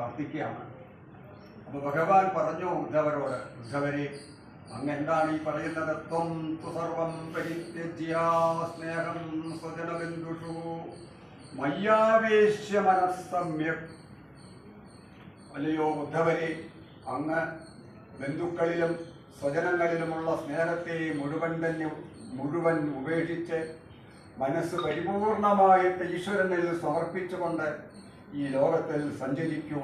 പ്രാർത്ഥിക്കുകയാണ്. അപ്പൊ ഭഗവാൻ പറഞ്ഞു ഉദ്ധവരോട് ഉദ്ധവരെ അങ്ങ് എന്താണ് ഈ പറയുന്നത്? ത്വം തു സർവം പരിത്യജ്യ സ്നേഹം സ്വജനബന്ധുഷു മയ്യാവേശ്യ മനസ്സമ്യക്. അല്ലയോ ഉദ്ധവരെ അങ്ങ് ബന്ധുക്കളിലും സ്വജനങ്ങളിലുമുള്ള സ്നേഹത്തെ മുഴുവൻ തന്നെ മുഴുവൻ ഉപേക്ഷിച്ച് മനസ്സ് പരിപൂർണമായിട്ട് ഈശ്വരനിൽ സമർപ്പിച്ചുകൊണ്ട് ഈ ലോകത്തിൽ സഞ്ചരിക്കൂ.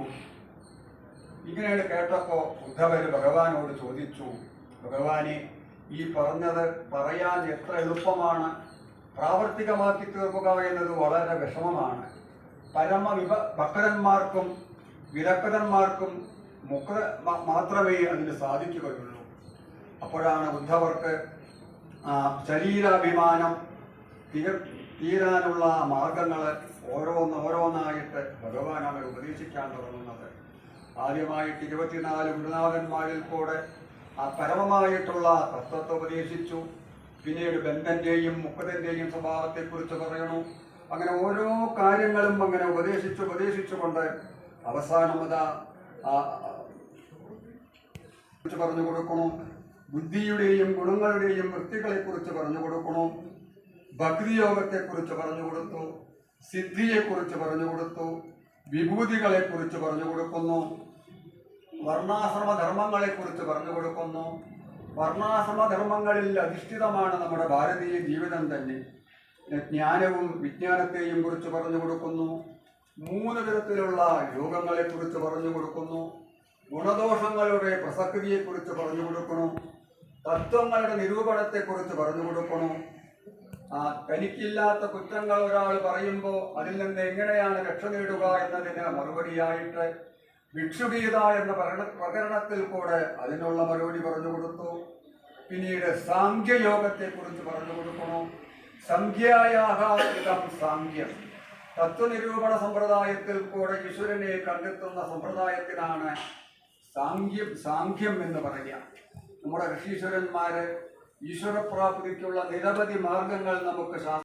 ഇങ്ങനെയാണ് കേട്ടപ്പോൾ ഉദ്ധവർ ഭഗവാനോട് ചോദിച്ചു ഭഗവാനെ ഈ പറഞ്ഞത് പറയാൻ എത്ര എളുപ്പമാണ്. പ്രാവർത്തികമാക്കി തീർക്കുക എന്നത് വളരെ വിഷമമാണ്. പരമ വിഭ ഭക്തന്മാർക്കും വിരക്തന്മാർക്കും മുഖ മാത്രമേ അതിന് സാധിക്കുകയുള്ളൂ. അപ്പോഴാണ് ഉദ്ധവർക്ക് ശരീരാഭിമാനം തീരാനുള്ള മാർഗങ്ങൾ ഓരോന്ന് ഓരോന്നായിട്ട് അവർ ഉപദേശിക്കാൻ തുടങ്ങുന്നത്. ആദ്യമായിട്ട് ഇരുപത്തിനാല് ഗുരുനാഥന്മാരിൽ കൂടെ ആ പരമമായിട്ടുള്ള തത്വത്തെ ഉപദേശിച്ചു. പിന്നീട് ബന്ധന്റെയും മുക്കതിന്റെയും സ്വഭാവത്തെക്കുറിച്ച് പറയണു. അങ്ങനെ ഓരോ കാര്യങ്ങളും അങ്ങനെ ഉപദേശിച്ച് ഉപദേശിച്ചുകൊണ്ട് അവസാനം അതാ ആ, ആ, കുറിച്ച് പറഞ്ഞു കൊടുക്കണം ബുദ്ധിയുടെയും ഗുണങ്ങളുടെയും വൃത്തികളെ കുറിച്ച് പറഞ്ഞു കൊടുക്കണു ഭക്തിയോഗത്തെ കുറിച്ച് പറഞ്ഞു കൊടുത്തു സിദ്ധിയെ കുറിച്ച് പറഞ്ഞു കൊടുത്തു വിഭൂതികളെ കുറിച്ച് പറഞ്ഞു കൊടുക്കുന്നു വർണാശ്രമ ധർമ്മങ്ങളെ കുറിച്ച് പറഞ്ഞു കൊടുക്കുന്നു വർണാശ്രമ ധർമ്മങ്ങളിൽ അധിഷ്ഠിതമാണ് നമ്മുടെ ഭാരതീയ ജീവിതം തന്നെ. ജ്ഞാനവും വിജ്ഞാനത്തെയും കുറിച്ച് പറഞ്ഞു കൊടുക്കുന്നു മൂന്ന് തരത്തിലുള്ള യോഗങ്ങളെ കുറിച്ച് പറഞ്ഞു കൊടുക്കുന്നു ഗുണദോഷങ്ങളുടെ പ്രസക്തിയെക്കുറിച്ച് പറഞ്ഞു കൊടുക്കണം തത്വങ്ങളുടെ നിരൂപണത്തെക്കുറിച്ച് പറഞ്ഞു കൊടുക്കണം ആ തനിക്കില്ലാത്ത കുറ്റങ്ങൾ ഒരാൾ പറയുമ്പോൾ അതിൽ നിന്ന് എങ്ങനെയാണ് രക്ഷ നേടുക എന്നതിന് മറുപടിയായിട്ട് ഭിക്ഷുഗീത എന്ന പ്രകരണത്തിൽ കൂടെ അതിനുള്ള മറുപടി പറഞ്ഞു കൊടുത്തു. പിന്നീട് സാങ്ഖ്യയോഗത്തെക്കുറിച്ച് പറഞ്ഞു കൊടുക്കണോ സംഖ്യായാഹാരം സാങ്ഖ്യം തത്വനിരൂപണ സമ്പ്രദായത്തിൽ കൂടെ ഈശ്വരനെ കണ്ടെത്തുന്ന സമ്പ്രദായത്തിനാണ് സാങ്ഖ്യം സാങ്ഖ്യം എന്ന് പറയുക. നമ്മുടെ ഋഷീശ്വരന്മാര് ഈശ്വരപ്രാപ്തിക്കുള്ള നിരവധി മാർഗങ്ങൾ നമുക്ക് ശാസ്ത്ര